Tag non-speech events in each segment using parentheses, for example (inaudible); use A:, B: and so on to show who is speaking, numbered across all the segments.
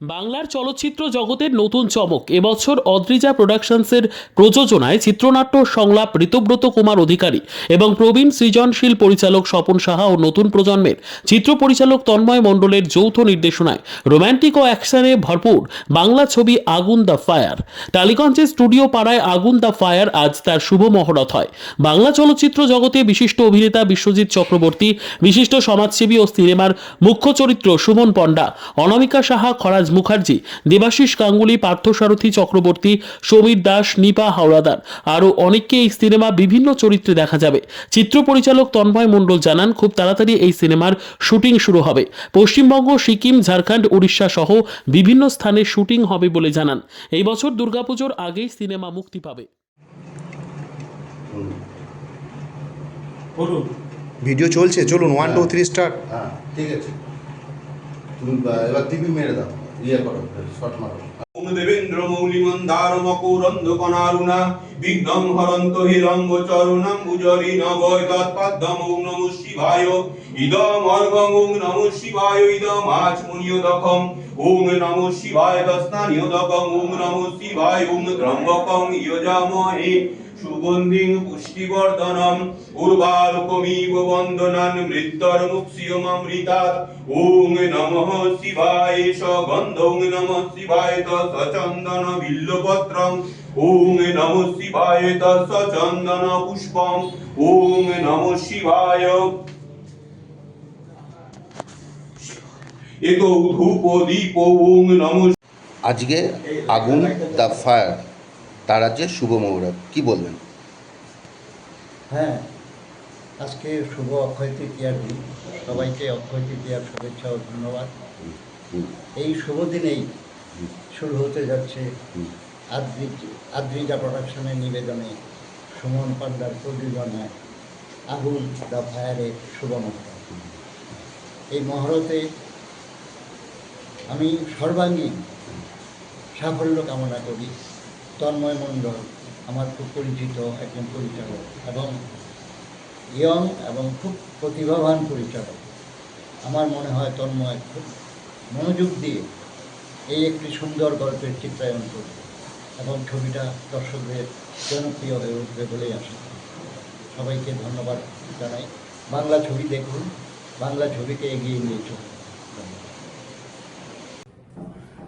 A: বাংলার চলচ্চিত্র জগতের নতুন চমক। এবছর অদ্রিজা প্রোডাকশনসের প্রযোজনায় চিত্রনাট্য সংলাপ ঋতব্রত কুমার অধিকারী এবং প্রবীণ সৃজনশীল পরিচালক স্বপন সাহা ও নতুন প্রজন্মের চিত্র পরিচালক তন্ময় মণ্ডলের যৌথ নির্দেশনায় রোম্যান্টিক ও অ্যাকশনে ভরপুর বাংলা ছবি আগুন দ্য ফায়ার। টালিগঞ্জের স্টুডিও পাড়ায় আগুন দ্য ফায়ার আজ তার শুভ মহরত হয়। বাংলা চলচ্চিত্র জগতে বিশিষ্ট অভিনেতা বিশ্বজিৎ চক্রবর্তী, বিশিষ্ট সমাজসেবী ও সিনেমার মুখ্য চরিত্র সুমন পণ্ডা, অনামিকা সাহা, খরাজ মুখার্জি দেবাশিস গাঙ্গুলি পার্থসারথী চক্রবর্তী সমীর দাস নিপা হাওড়াদার আরও অনেককে এই সিনেমা বিভিন্ন চরিত্রে দেখা যাবে। চিত্র পরিচালক তন্ময় মণ্ডল জানান খুব তাড়াতাড়ি এই সিনেমার শুটিং শুরু হবে। পশ্চিমবঙ্গ সিকিম ঝাড়খণ্ড উড়িষ্যা সহ বিভিন্ন স্থানে শুটিং হবে বলে জানান। এই বছর দুর্গাপুজোর আগেই সিনেমা মুক্তি পাবে।
B: বলুন।
C: ভিডিও চলছে চলুন ওয়ান টু থ্রি স্টার
D: হ্যাঁ ঠিক আছে। তুমি এবার টিভি মেরে দাও। ইয়ে করো শর্ট মারো।
E: দেবেন্দ্র মৌলিমন্দার মকুরন্ধ কনারুণা বিঘ্নং হরন্ত হিরঙ্গ চরণং বুজরি নবয় তৎপদ্ম ওম নমঃ শিবায় সুগন্ধিং পুষ্টিবর্ধনম। উর্বারুকমিব বন্দনান মৃত্যর মুক্ষিয়মৃতাৎ ওং নমঃ শিবায় সগন্ধং নমঃ শিবায় তস চন্দন বিল্লপত্রং ওং নমঃ শিবায় তস চন্দন পুষ্পং ওং নমঃ শিবায়। এত ধূপ দীপ ওং নমঃ
D: আজকে আগুন দ্য ফায়ার। তার আজকে শুভ মুহূর্ত। কি বলবেন?
F: হ্যাঁ আজকে শুভ অক্ষয় তৃতীয়ার দিন। সবাইকে অক্ষয় তৃতীয়ার শুভেচ্ছা ও ধন্যবাদ। এই শুভ দিনেই শুরু হতে যাচ্ছে
D: হুম।
F: আদ্রি আদ্রিজা প্রোডাকশনের নিবেদনে সুমন পান্ডার প্রযোজনায় আগুন দ্য ফায়ারের শুভ মহরত। এই মহরতে আমি সর্বাঙ্গীন সাফল্য কামনা করি। তন্ময় মণ্ডল, আমার খুব পরিচিত একজন পরিচালক এবং ইয়ং এবং খুব প্রতিভাবান পরিচালক। আমার মনে হয় তন্ময় খুব মনোযোগ দিয়ে এই একটি সুন্দর গল্পের চিত্রায়ন করবে এবং ছবিটা দর্শকদের জনপ্রিয় হয়ে উঠবে বলেই করি। সবাইকে ধন্যবাদ জানাই। বাংলা ছবি দেখুন, বাংলা ছবিকে এগিয়ে নিয়ে চলুন।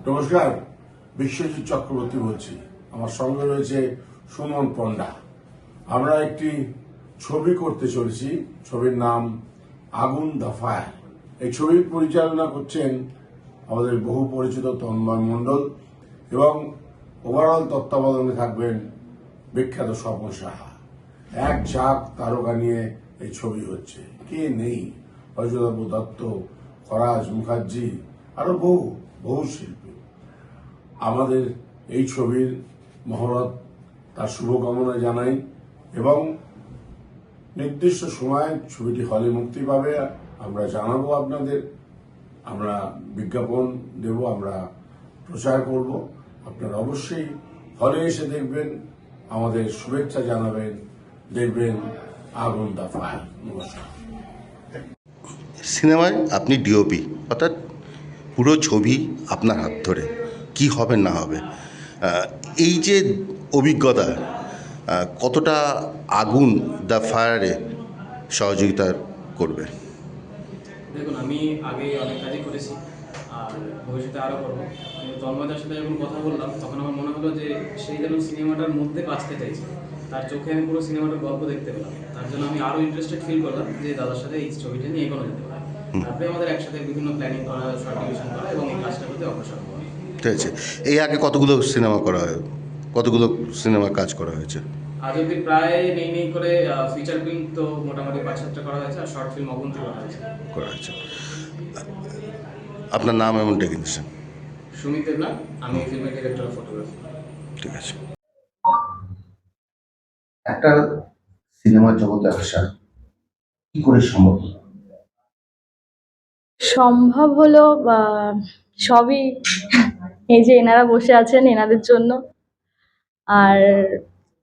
B: নমস্কার, বিশ্বজিৎ চক্রবর্তী বলছি। আমার সঙ্গে রয়েছে সুমন পণ্ডা। আমরা একটি ছবি করতে চলেছি, ছবির নাম আগুন দ্য ফায়ার। এই ছবির পরিচালনা করছেন আমাদের বহু পরিচিত তন্ময় মণ্ডল এবং ওভারঅল তত্ত্বাবধানে থাকবেন বিখ্যাত স্বপন সাহা। এক চাপ তারকা নিয়ে এই ছবি হচ্ছে। কে নেই? অযোধ্যাবু দত্ত ফরাজ মুখার্জি, আরও বহু বহু শিল্পী। আমাদের এই ছবির মহরত তার শুভকামনা জানাই এবং নির্দিষ্ট সময়ে ছবিটি হলে মুক্তি পাবে। আমরা জানাব আপনাদের, আমরা বিজ্ঞাপন দেব, আমরা প্রচার করব। আপনারা অবশ্যই হলে এসে দেখবেন, আমাদের শুভেচ্ছা জানাবেন। দেখবেন আগুন দা ফায়ার নমস্কার।
D: সিনেমায় আপনি ডিওপি অর্থাৎ পুরো ছবি আপনার হাত ধরে। কি হবে না হবে? এই যে অভিজ্ঞতা কতটা আগুন দ্য ফায়ারে সহযোগিতা করবে?
G: দেখুন আমি আগে অনেক কাজই করেছি আর ভবিষ্যতে আরও করব। তন্ময়দার সাথে যখন কথা বললাম তখন আমার মনে হলো যে সেই যেন সিনেমাটার মধ্যে বাঁচতে চাইছে তার চোখে আমি পুরো সিনেমাটার গল্প দেখতে পেলাম। তার জন্য আমি আরও ইন্টারেস্টেড ফিল করলাম যে দাদার সাথে এই ছবিটা নিয়ে এগোনো যেতে পারে। তারপরে আমাদের একসাথে বিভিন্ন প্ল্যানিং করা শর্ট ডিভিশন করা এবং এই কাজটার প্রতি অগ্রসর
D: ঠিক আছে এই আগে কতগুলো সিনেমা করা হয়? কতগুলো সিনেমা কাজ করা হয়েছে?
G: আজ অব্দি প্রায় নেই নেই করে ফিচার ফিল্ম তো মোটামুটি পাঁচ সাতটা করা হয়েছে আর শর্ট ফিল্ম অগুন্তি করা হয়েছে।
D: করা হয়েছে। আপনার নাম এমন ডেকে দিচ্ছেন
G: সুমিত দেবনাথ আমি ফিল্মের ডিরেক্টর অফ ফটোগ্রাফি
D: ঠিক আছে। একটা সিনেমার জগতে আসা কি করে সম্ভব
H: সম্ভব হলো বা সবই এই যে এনারা বসে আছেন এনাদের জন্য। আর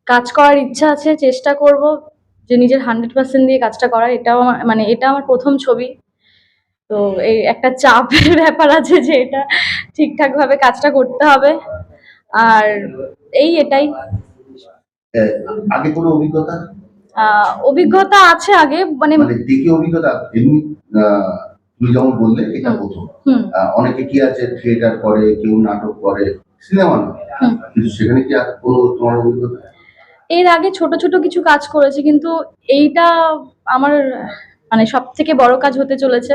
H: কাজ করার ইচ্ছা আছে চেষ্টা করব যে নিজের হান্ড্রেড পার্সেন্ট দিয়ে কাজটা করার। এটাও আমার মানে এটা আমার প্রথম ছবি। তো এই একটা চাপের (laughs) ব্যাপার আছে যে এটা ঠিকঠাকভাবে কাজটা করতে হবে। আর এই এটাই।
D: আগে কোনো অভিজ্ঞতা?
H: অভিজ্ঞতা আছে আগে মানে
D: মানে অভিজ্ঞতা? তুমি যেমন বললে এটা প্রথম। অনেকে কি আছে থিয়েটার করে কেউ নাটক করে সিনেমা না
H: হুম।
D: কিন্তু সেখানে কি আর কোনো তোমার অভিজ্ঞতা?
H: এর আগে ছোট ছোট কিছু কাজ করেছি কিন্তু এইটা আমার মানে সব থেকে বড় কাজ হতে চলেছে।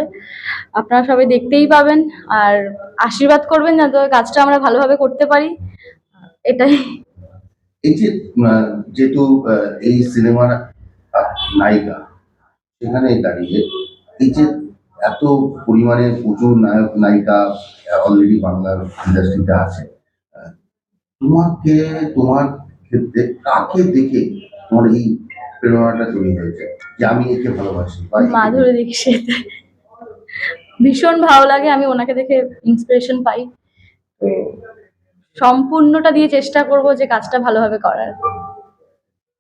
H: আপনারা সবাই দেখতেই পাবেন আর আশীর্বাদ করবেন যাতে কাজটা আমরা ভালোভাবে করতে পারি। এটাই।
D: এই যে যেহেতু এই সিনেমার নায়িকা সেখানে দাঁড়িয়ে এই যে এত পরিমাণে প্রচুর নায়ক নায়িকা অলরেডি বাংলার ইন্ডাস্ট্রিতে আছে। তোমাকে তোমার ক্ষেত্রে কাকে দেখে তোমার এই প্রেরণাটা তৈরি হয়েছে? যে আমি একে ভালোবাসি
H: মাধুরী দীক্ষিত। ভীষণ ভালো লাগে আমি ওনাকে দেখে ইন্সপিরেশন পাই। তো সম্পূর্ণটা দিয়ে চেষ্টা করব যে কাজটা ভালোভাবে করার।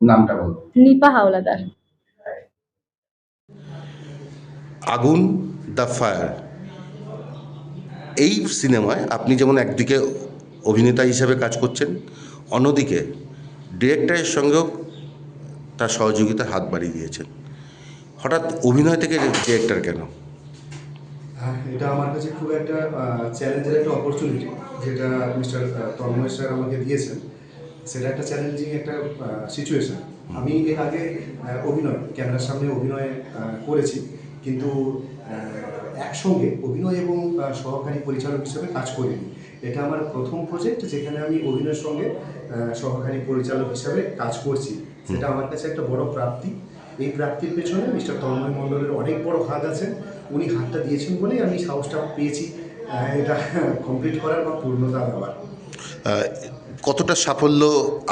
D: নামটা বলো।
H: নিপা হাওলাদার।
D: আগুন দ্য ফায়ার। এই সিনেমায় আপনি যেমন একদিকে অভিনেতা হিসেবে কাজ করছেন অন্যদিকে ডিরেক্টরের সঙ্গেও তার সহযোগিতার হাত বাড়িয়ে দিয়েছেন। হঠাৎ অভিনয় থেকে ডিরেক্টর কেন?
I: হ্যাঁ, এটা আমার কাছে খুব একটা চ্যালেঞ্জের একটা অপরচুনিটি যেটা মিস্টার তন্ময় স্যার আমাকে দিয়েছেন। সেটা একটা চ্যালেঞ্জিং একটা সিচুয়েশন আমি এর আগে অভিনয় ক্যামেরার সামনে অভিনয় করেছি। কিন্তু একসঙ্গে অভিনয় এবং সহকারী পরিচালক হিসেবে কাজ করিনি এটা আমার প্রথম প্রজেক্ট যেখানে আমি অভিনয়ের সঙ্গে সহকারী পরিচালক হিসেবে কাজ করছি। সেটা আমার কাছে একটা বড় প্রাপ্তি। এই প্রাপ্তির পেছনে মিস্টার তন্ময় মণ্ডলের অনেক বড় হাত আছে উনি হাতটা দিয়েছেন বলেই আমি সাহসটা পেয়েছি। এটা কমপ্লিট করার বা পূর্ণতা দেওয়ার।
D: কতটা সাফল্য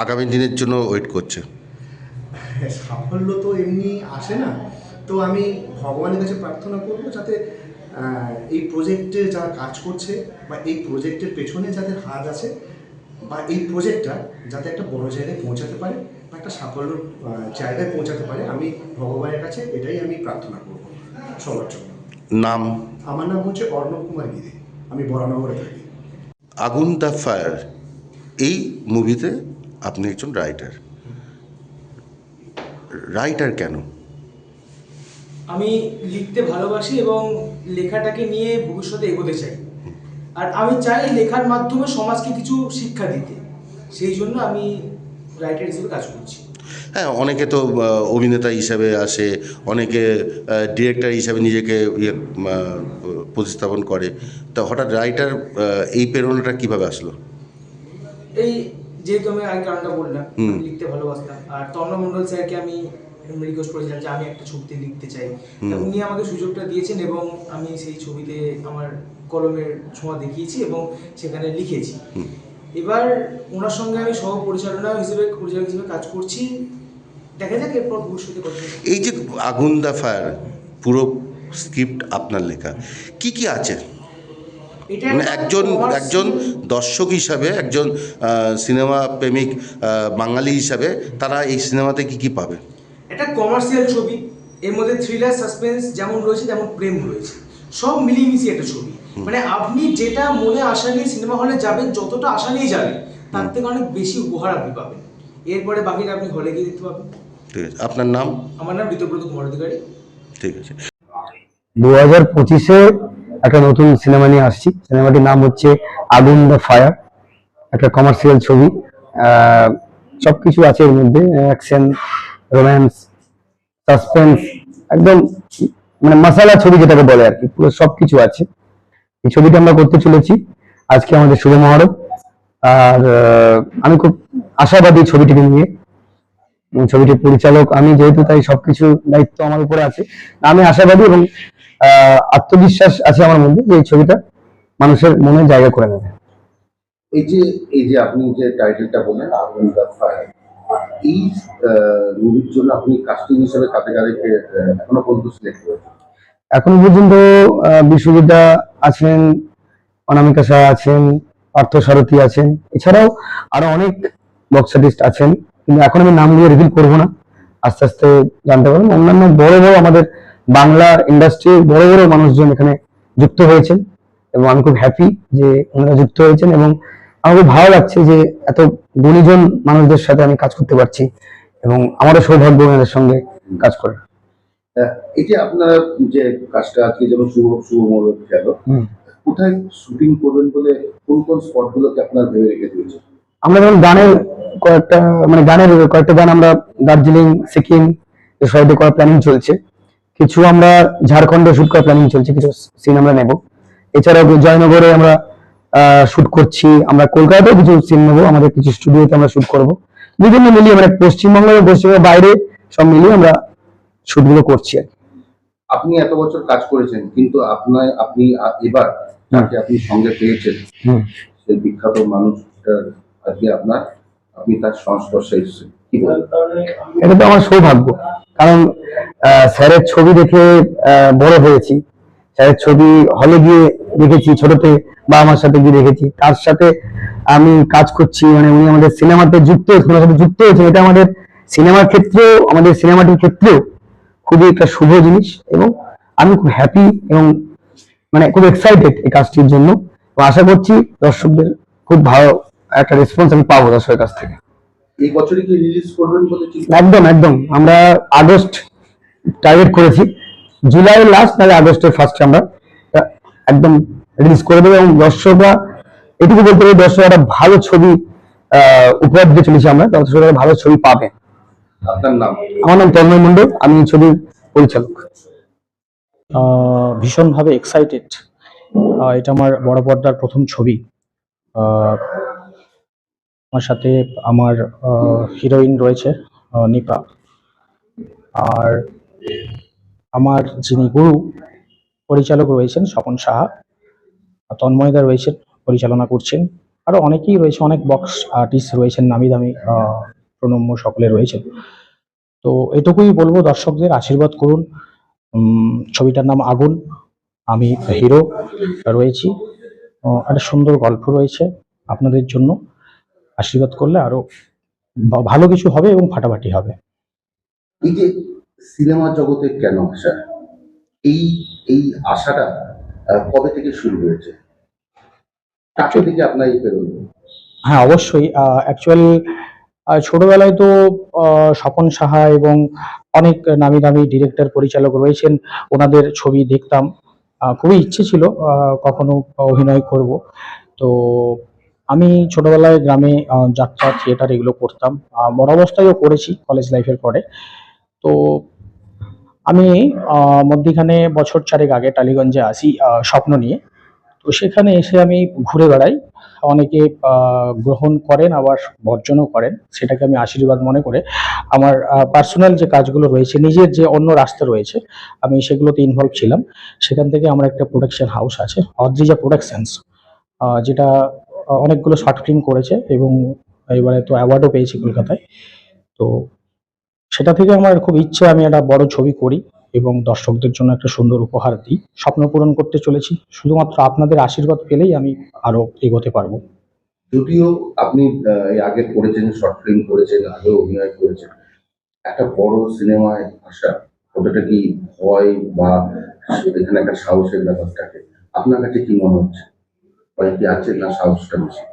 D: আগামী দিনের জন্য ওয়েট করছে?
I: সাফল্য তো এমনি আসে না। তো আমি ভগবানের কাছে প্রার্থনা করব যাতে এই প্রজেক্টে যারা কাজ করছে বা এই প্রজেক্টের পেছনে যাদের হাত আছে বা এই প্রজেক্টটা যাতে একটা বড় জায়গায় পৌঁছাতে পারে বা একটা সাফল্য জায়গায় পৌঁছাতে পারে আমি ভগবানের কাছে এটাই আমি প্রার্থনা করব। সবার জন্য।
D: নাম?
I: আমার নাম হচ্ছে অর্ণব কুমার গিরি। আমি বরানগরে থাকি।
D: আগুন দ্য ফায়ার এই মুভিতে আপনি একজন রাইটার রাইটার কেন?
J: আমি লিখতে ভালোবাসি এবং লেখাটাকে নিয়ে ভবিষ্যতে এগোতে চাই। আর আমি চাই লেখার মাধ্যমে সমাজকে কিছু শিক্ষা দিতে। সেই জন্য আমি রাইটার হিসেবে কাজ করছি।
D: হ্যাঁ অনেকে তো অভিনেতা হিসাবে আসে অনেকে ডিরেক্টর হিসাবে নিজেকে ইয়ে প্রতিস্থাপন করে। তা হঠাৎ রাইটার এই প্রেরণাটা কীভাবে আসলো?
J: এই যেহেতু আমি আগে কারণটা বললাম লিখতে ভালোবাসতাম। আর মণ্ডল স্যারকে আমি রিকোয়েস্ট করেছিলাম যে আমি একটা ছবিতে লিখতে চাই। উনি আমাকে সুযোগটা দিয়েছেন এবং আমি সেই ছবিতে আমার কলমের ছোঁয়া দেখিয়েছি এবং সেখানে লিখেছি। এবার ওনার সঙ্গে আমি সহ পরিচালনা হিসেবে পরিচালক হিসেবে কাজ করছি। দেখা যাক এরপর ভবিষ্যতে
D: এই যে আগুন দ্য ফায়ার পুরো স্ক্রিপ্ট আপনার লেখা কি কি আছে? মানে একজন একজন দর্শক হিসাবে একজন সিনেমা প্রেমিক বাঙালি হিসাবে তারা এই সিনেমাতে কি কি পাবে?
J: একটা কমার্শিয়াল ছবি এর মধ্যে থ্রিলার সাসপেন্স যেমন রয়েছে তেমন প্রেম রয়েছে। সব মিলিয়ে মিশিয়ে একটা ছবি। মানে আপনি যেটা মনে আশা নিয়ে সিনেমা হলে যাবেন যতটা আশা নিয়ে যাবেন তার থেকে অনেক বেশি উপহার আপনি পাবেন। এরপরে বাকিটা আপনি হলে গিয়ে দেখতে পাবেন।
D: ঠিক আছে। আপনার নাম?
J: আমার নাম ঋতব্রত কুমার অধিকারী।
D: ঠিক আছে।
K: দু হাজার পঁচিশে একটা নতুন সিনেমা নিয়ে আসছি। সিনেমাটির নাম হচ্ছে আগুন দ্য ফায়ার। একটা কমার্শিয়াল ছবি। আহ, সবকিছু আছে এর মধ্যে। অ্যাকশন রোম্যান্স সাসপেন্স একদম মানে মশালা ছবি যেটাকে বলে আর কি, পুরো সবকিছু আছে। এই ছবিটা আমরা করতে চলেছি আজকে আমাদের শুভ মহরম। আর আমি খুব আশাবাদী ছবিটিকে নিয়ে। ছবিটির পরিচালক আমি, যেহেতু তাই সবকিছু দায়িত্ব আমার উপরে আছে। আমি আশাবাদী এবং আত্মবিশ্বাস আছে আমার মধ্যে যে এই ছবিটা মানুষের মনে জায়গা করে নেবে।
D: এই যে এই যে আপনি যে টাইটেলটা বললেন আগুন দ্য ফায়ার এই মুভির জন্য আপনি কাস্টিং হিসেবে কাতে এখনও পর্যন্ত সিলেক্ট
K: পর্যন্ত বিশ্বজিৎদা আছেন, অনামিকা শাহ আছেন, পার্থ সারথী আছেন। এছাড়াও আরও অনেক বক্স আর্টিস্ট আছেন, কিন্তু এখন আমি নামগুলো রিভিল করব না। আস্তে আস্তে জানতে পারবেন। অন্যান্য বড় বড় আমাদের বাংলা ইন্ডাস্ট্রির বড় বড় মানুষজন এখানে যুক্ত হয়েছেন এবং আমি খুব হ্যাপি যে ওনারা যুক্ত হয়েছেন এবং আমার খুব ভালো লাগছে যে এত গুণীজন মানুষদের সাথে আমি কাজ করতে পারছি এবং আমারও সৌভাগ্য ওনাদের সঙ্গে কাজ করার।
D: যে আপনারা যে কাজটা আজকে যেমন শুভ শুভ মূলক গেল কোথায় শুটিং করবেন বলে কোন কোন স্পটগুলোকে আপনার ভেবে রেখে দিয়েছে
K: আমরা যেমন গানের কয়েকটা মানে গানের কয়েকটা গান আমরা দার্জিলিং সিকিম এই সাইডে করার প্ল্যানিং চলছে। কিছু আমরা ঝাড়খণ্ডে শুট করার প্ল্যানিং চলছে কিছু সিন আমরা নেব। এছাড়াও জয়নগরে আমরা শুট করছি। আমরা কলকাতাতেও কিছু সিন নেব আমাদের কিছু স্টুডিওতে আমরা শুট করব। বিভিন্ন মিলিয়ে মানে পশ্চিমবঙ্গ এবং পশ্চিমবঙ্গের বাইরে সব মিলিয়ে আমরা শুটগুলো করছি আর।
D: আপনি এত বছর কাজ করেছেন কিন্তু আপনার আপনি এবার যাকে আপনি সঙ্গে পেয়েছেন
K: হুম।
D: সেই বিখ্যাত মানুষটার আজকে আপনার আপনি তার সংস্পর্শে এসেছেন।
K: এটা তো আমার সৌভাগ্য কারণ স্যারের ছবি দেখে বড় হয়েছি। স্যারের ছবি হলে গিয়ে দেখেছি ছোটতে বাবা মার সাথে গিয়ে দেখেছি। তার সাথে আমি কাজ করছি মানে উনি আমাদের সিনেমাতে যুক্ত হয়েছে ওনার সাথে যুক্ত হয়েছে এটা আমাদের সিনেমার ক্ষেত্রেও আমাদের সিনেমাটির ক্ষেত্রেও খুবই একটা শুভ জিনিস এবং আমি খুব হ্যাপি এবং মানে খুব এক্সাইটেড এই কাজটির জন্য। আশা করছি দর্শকদের খুব ভালো একটা রেসপন্স আমি পাবো দর্শকের কাছ থেকে।
D: এই বছরই কি রিলিজ করবেন
K: একদম একদম। আমরা আগস্ট টার্গেট করেছি। জুলাই লাস্ট নাহলে আগস্টের ফার্স্টে আমরা একদম রিলিজ করে দেবো। এবং দর্শকরা এটুকু বলতে পারি দর্শকরা একটা ভালো ছবি আহ, উপহার দিতে চলেছি আমরা। দর্শকরা ভালো ছবি পাবে।
D: আপনার নাম?
K: আমার নাম তন্ময় মণ্ডল। আমি এই ছবির পরিচালক।
L: আহ, ভীষণভাবে এক্সাইটেড এটা আমার বড় পর্দার প্রথম ছবি। আহ, আমার সাথে আমার হিরোইন রয়েছে নিপা। আর আমার যিনি গুরু, পরিচালক রয়েছেন স্বপন সাহা তন্ময়দা রয়েছেন, পরিচালনা করছেন। আরও অনেকেই রয়েছে, অনেক বক্স আর্টিস্ট রয়েছেন নামি দামি প্রণম্য সকলে রয়েছেন। তো এটুকুই বলব, দর্শকদের আশীর্বাদ করুন। ছবিটার নাম আগুন। আমি হিরো রয়েছি। একটা সুন্দর গল্প রয়েছে আপনাদের জন্য। আশীর্বাদ করলে আরও ভা- ভালো কিছু হবে এবং ফাটাফাটি হবে।
D: সিনেমা জগতে কেন আসা? এই এই আশাটা কবে থেকে শুরু হয়েছে? কাছে থেকে আপনার এই প্রেরণা?
L: হ্যাঁ অবশ্যই। অ্যাকচুয়াল ছোটবেলায় তো স্বপন সাহা এবং অনেক নামি দামি ডিরেক্টর পরিচালক রয়েছেন। ওনাদের ছবি দেখতাম। খুবই ইচ্ছে ছিল কখনো অভিনয় করব। তো আমি ছোটবেলায় গ্রামে যাত্রা থিয়েটার এগুলো করতাম। বড় অবস্থায়ও করেছি কলেজ লাইফের পরে। তো আমি মধ্যিখানে বছর চারেক আগে টালিগঞ্জে আসি স্বপ্ন নিয়ে। তো সেখানে এসে আমি ঘুরে বেড়াই। অনেকে গ্রহণ করেন, আবার বর্জনও করেন। সেটাকে আমি আশীর্বাদ মনে করে আমার পার্সোনাল যে কাজগুলো রয়েছে, নিজের যে অন্য রাস্তা রয়েছে, আমি সেগুলোতে ইনভলভ ছিলাম। সেখান থেকে আমার একটা প্রোডাকশন হাউস আছে, অদ্রিজা প্রোডাকশনস যেটা অনেকগুলো শর্ট ফিল্ম করেছে এবং এবারে তো অ্যাওয়ার্ডও পেয়েছি কলকাতায়। তো সেটা থেকে আমার খুব ইচ্ছে আমি একটা বড় ছবি করি এবং দর্শকদের জন্য একটা সুন্দর উপহার দিই। স্বপ্ন পূরণ করতে চলেছি। শুধুমাত্র আপনাদের আশীর্বাদ পেলেই আমি আরও এগোতে পারব।
D: যদিও আপনি আগে করেছেন শর্ট ফিল্ম করেছেন আগেও অভিনয় করেছেন একটা বড় সিনেমায় আসা ওটাটা কি ভয় বা এখানে একটা সাহসের ব্যাপার থাকে? আপনার কাছে কি মনে হচ্ছে? ভয় কি আছে না সাহসটা বেশি?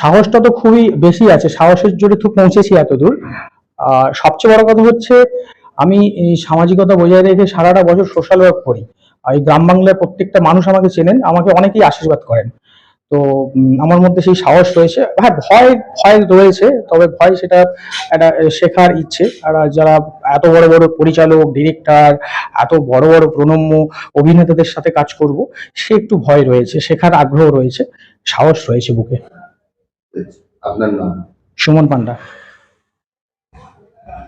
L: সাহসটা তো খুবই বেশি আছে। সাহসের জোরে তো পৌঁছেছি এতদূর। সবচেয়ে বড় কথা হচ্ছে আমি এই সামাজিকতা বজায় রেখে সারাটা বছর সোশ্যাল ওয়ার্ক করি। আর এই গ্রাম বাংলার প্রত্যেকটা মানুষ আমাকে চেনেন আমাকে অনেকেই আশীর্বাদ করেন। তো আমার মধ্যে সেই সাহস রয়েছে। হ্যাঁ ভয় ভয় রয়েছে তবে ভয় সেটা একটা শেখার ইচ্ছে। আর যারা এত বড় বড় পরিচালক ডিরেক্টর এত বড় বড় প্রণম্য অভিনেতাদের সাথে কাজ করব সে একটু ভয় রয়েছে শেখার আগ্রহ রয়েছে সাহস রয়েছে বুকে।
D: আপনার নাম?
L: সুমন পান্ডা।